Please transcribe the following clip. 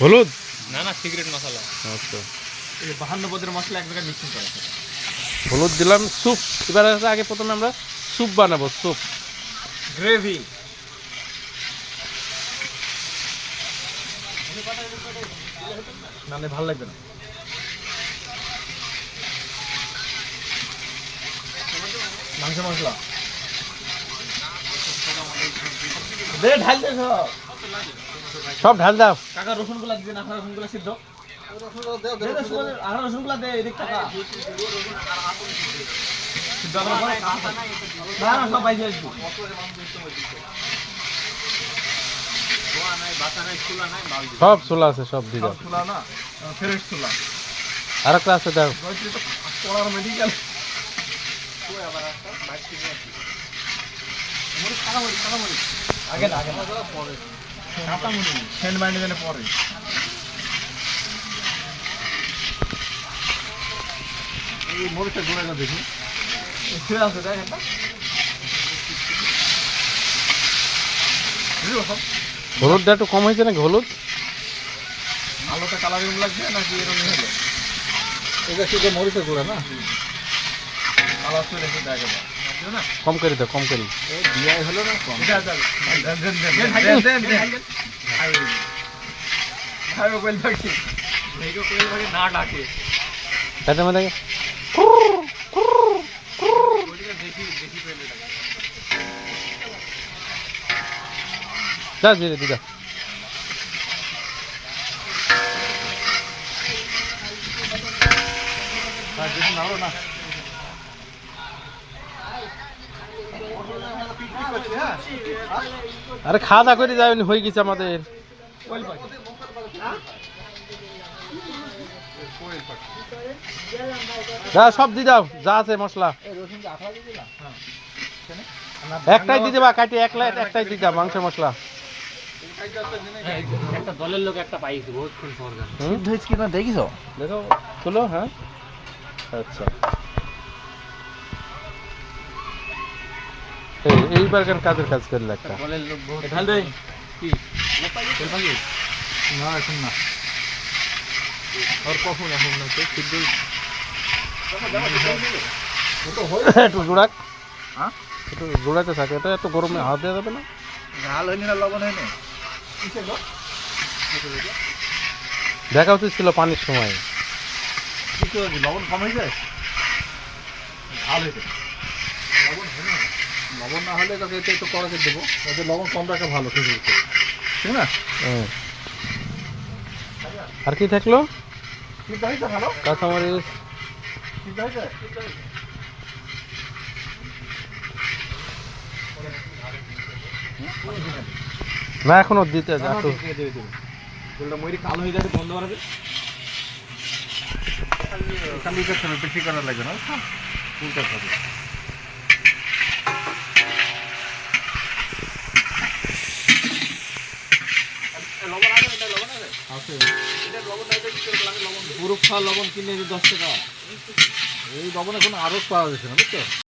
হলুদ? না না সিগারেট মশলা। আচ্ছা। এই বাহান্ন পদের মশলা এক জায়গায় মিক্সিং করা হলুদ দিলাম স্যুপ এবার আগে প্রথমে আমরা স্যুপ বানাবো স্যুপ গ্রেভি নালে ভালো লাগবে না। মাংস মশলা। দে ঢাল দে সব। সব ঢাল দাও। কাকা রসুনগুলা দিবেন আপনার রসুনগুলা সিদ্ধ রসুনগুলা দে। এদিক টাকা সব বাইরে সব চুলা আছে সব চুলা আর একটা আছে মেডিকেল আগে না আগে না পরে সেন্ট পরে এই মরিচটা গুঁড়াটা দেখি আছে দেখ একটা হলুদটা একটু কম হয়েছে নাকি হলুদ? আলোটা কালার লাগছে নাকি এরকম হলো? এটা শুধু মরিচের গুঁড়া না? কালার চলে দেখা যায় কম করে দাও কম করে। বিয়াই হলো না কম? দেন দেন দেন দেন দেন ভাই ভাই কোয়েল পাখি মেঘো কোয়েল পাখি না ডাকে। তাতে মধ্যে দেখি দেখি পেলে ডাকে যা জিরে দিদা আর দেখি নাও না। আরে খাওয়া দাওয়া করে যাবেন হয়ে গেছে আমাদের। সব দিয়ে দাও যা আছে মশলা। একটাই দিয়ে দেবা কাটি এক লাইট একটাই দিয়ে দাও মাংস মশলা। একটা দলের লোক একটা পাইছি হয়েছে কি দেখিস দেখো তুলো হ্যাঁ। আচ্ছা। এইবার কেন কাজের কাজ করলে একটা দলের লোক বহুত ঢাল দে কি? কোয়েল পাখি না এখন না। আর কখন এখন না? একটু জোড়াক। হ্যাঁ? একটু জোড়াতে থাকে। এটা এত গরমে হাত দেওয়া যাবে না? ঝাল হয়নি না লবণ হয়নি? দেখা উচিত ছিল পানির সময়। কিছু লবণ কম হয়ে যায় ঝাল হয়েছে। লবণ হয় না লবণ না হলে তোকে একটু একটু কড়াকে দেবো। ওতে লবণ কম রাখা ভালো ঠিক আছে ঠিক না? আর কি থাকল? ভালো? কাঁচামরিচ। না এখনও দিতে আছে, একটু ময়ূরি কালো হয়ে যাবে বন্ধ করাবে খালি বেশি করার লাগবে না। উল্টা হবে পুরো খাওয়া লবণ কিনে দশ টাকা। এই লবণ এখন আরও পাওয়া যাচ্ছে না, বুঝছ?